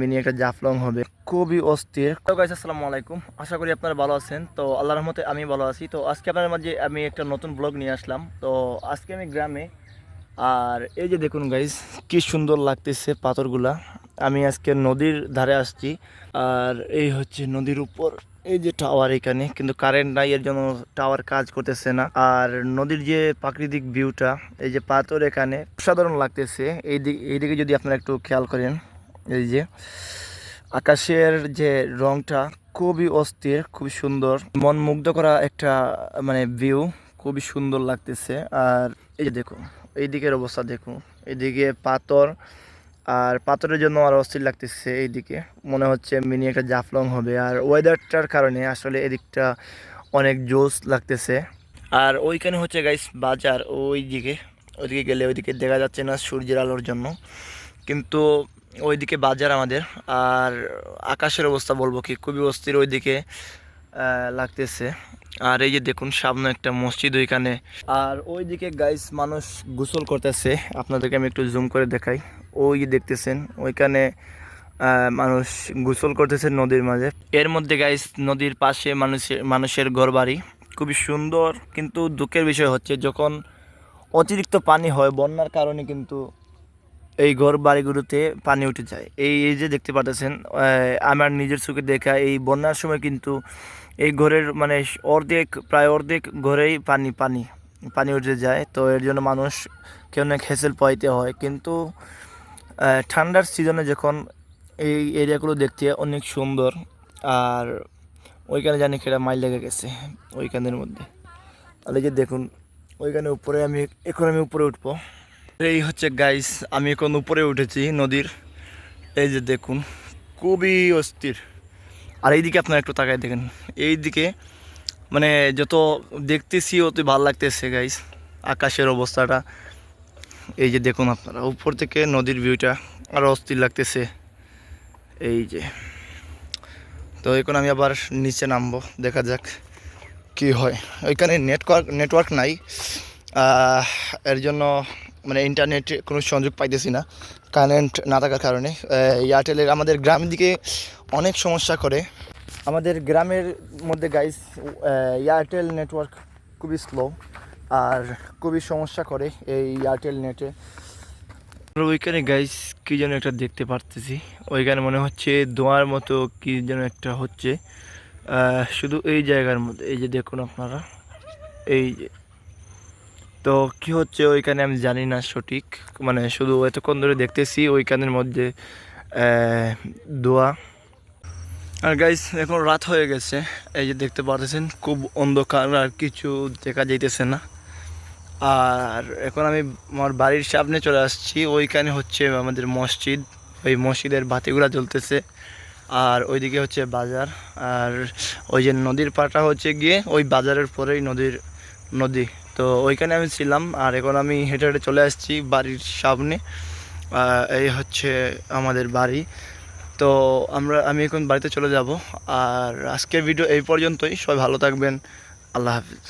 Mini একটা জাফলং হবে। খুবই অস্থির। গাইস আসসালামু আলাইকুম। আশা করি আপনারা ভালো আছেন। তো আল্লাহর রহমতে আমি ভালো আছি। তো আজকে আপনার মাঝে আমি একটা নতুন ব্লগ নিয়ে আসলাম। তো আজকে আমি গ্রামে, আর এই যে দেখুন গাইস কি সুন্দর লাগতেছে পাথরগুলা। আমি আজকে নদীর ধারে আসছি। আর এই হচ্ছে নদীর উপর, এই যে টাওয়ার এখানে। কিন্তু কারেন্ট নাই, এর জন্য টাওয়ার কাজ করতেছে না। আর নদীর যে প্রাকৃতিক ভিউটা এই যে পাথর এখানে সাধারণ লাগতেছে। এই দিক এইদিকে যদি আপনারা একটু খেয়াল করেন এই যে, আকাশের যে রংটা খুবই অস্থির, খুবই সুন্দর। মন মুগ্ধ করা একটা মানে ভিউ খুবই সুন্দর লাগতেছে। আর এই যে দেখো এই দিকের অবস্থা দেখুন। এইদিকে পাথর, আর পাথরের জন্য আর অস্থির লাগতেছে এইদিকে। মনে হচ্ছে মিনি একটা জাফলং হবে। আর ওয়েদারটার কারণে আসলে এদিকটা অনেক জোস লাগতেছে। আর ওইখানে হচ্ছে গাইস বাজার। ওই দিকে ওইদিকে গেলে ওইদিকে দেখা যাচ্ছে না সূর্যের আলোর জন্য। কিন্তু ওইদিকে বাজার আমাদের, আর আকাশের অবস্থা বলব কি, খুবই অস্থির ওইদিকে লাগতেছে। আর এই যে দেখুন, সামনে একটা মসজিদ ওইখানে। আর ওইদিকে গাইস মানুষ গোসল করতেছে। আপনাদেরকে আমি একটু জুম করে দেখাই। ওই যে দেখতেছেন, ওইখানে মানুষ গোসল করতেছে নদীর মাঝে। এর মধ্যে গাইস নদীর পাশে মানুষের মানুষের ঘর বাড়ি খুবই সুন্দর, কিন্তু দুঃখের বিষয় হচ্ছে, যখন অতিরিক্ত পানি হয়, বন্যার কারণে কিন্তু এই ঘর বাড়িগুলোতে পানি উঠে যায়। এই এই যে দেখতে পাচ্ছেন আমার নিজের চোখে দেখা এই বন্যার সময় কিন্তু এই ঘরের মানে অর্ধেক, প্রায় অর্ধেক ঘরেই পানি পানি পানি উঠে যায়। তো এর জন্য মানুষ কেউ অনেক হেসেল পাইতে হয়। কিন্তু ঠান্ডার সিজনে যখন এই এরিয়াগুলো দেখতে অনেক সুন্দর, আর ওইখানে জানি খেলা মাইল লেগে গেছে ওইখানের মধ্যে। তাহলে যে দেখুন, ওইখানে উপরে আমি, এখন আমি উপরে উঠবো। এই হচ্ছে গাইস আমি এখন উপরে উঠেছি নদীর। এই যে দেখুন, খুবই অস্থির। আর এইদিকে আপনারা একটু তাকায় দেখেন। এই দিকে মানে যত দেখতেছি অত ভালো লাগতেছে গাইস আকাশের অবস্থাটা। এই যে দেখুন আপনারা, উপর থেকে নদীর ভিউটা আরও অস্থির লাগতেছে। এই যে। তো এখন আমি আবার নিচে নামবো, দেখা যাক কি হয়। ওইখানে নেটওয়ার্ক নেটওয়ার্ক নাই। এর জন্য মানে ইন্টারনেট কোনো সংযোগ পাইতেছি না কারেন্ট না থাকার কারণে। এয়ারটেলের আমাদের গ্রামের দিকে অনেক সমস্যা করে। আমাদের গ্রামের মধ্যে গাইস এয়ারটেল নেটওয়ার্ক খুবই স্লো আর খুবই সমস্যা করে এই এয়ারটেল নেটে ওইখানে গাইস কী যেন একটা দেখতে পারতেছি। ওইখানে মনে হচ্ছে দোয়ার মতো কি যেন একটা হচ্ছে। শুধু এই জায়গার মধ্যে, এই যে দেখুন আপনারা, এই যে তো কি হচ্ছে ওইখানে আমি জানি না সঠিক। মানে শুধু এতক্ষণ ধরে দেখতেছি ওইখানের মধ্যে দোয়া। আর গাইস এখন রাত হয়ে গেছে। এই যে দেখতে পারতেছেন, খুব অন্ধকার আর কিছু দেখা যাইতেছে না। আর এখন আমি আমার বাড়ির সামনে চলে আসছি। ওইখানে হচ্ছে আমাদের মসজিদ। ওই মসজিদের বাতিগুলা জ্বলতেছে। আর ওইদিকে হচ্ছে বাজার। আর ওই যে নদীর পাটা হচ্ছে গিয়ে ওই বাজারের পরেই নদীর নদী। তো ওইখানে আমি ছিলাম, আর এখন আমি হেঁটে হেঁটে চলে আসছি বাড়ির সামনে এই হচ্ছে আমাদের বাড়ি। তো আমরা, আমি এখন বাড়িতে চলে যাব, আর আজকের ভিডিও এই পর্যন্তই। সবাই ভালো থাকবেন। আল্লাহ হাফিজ।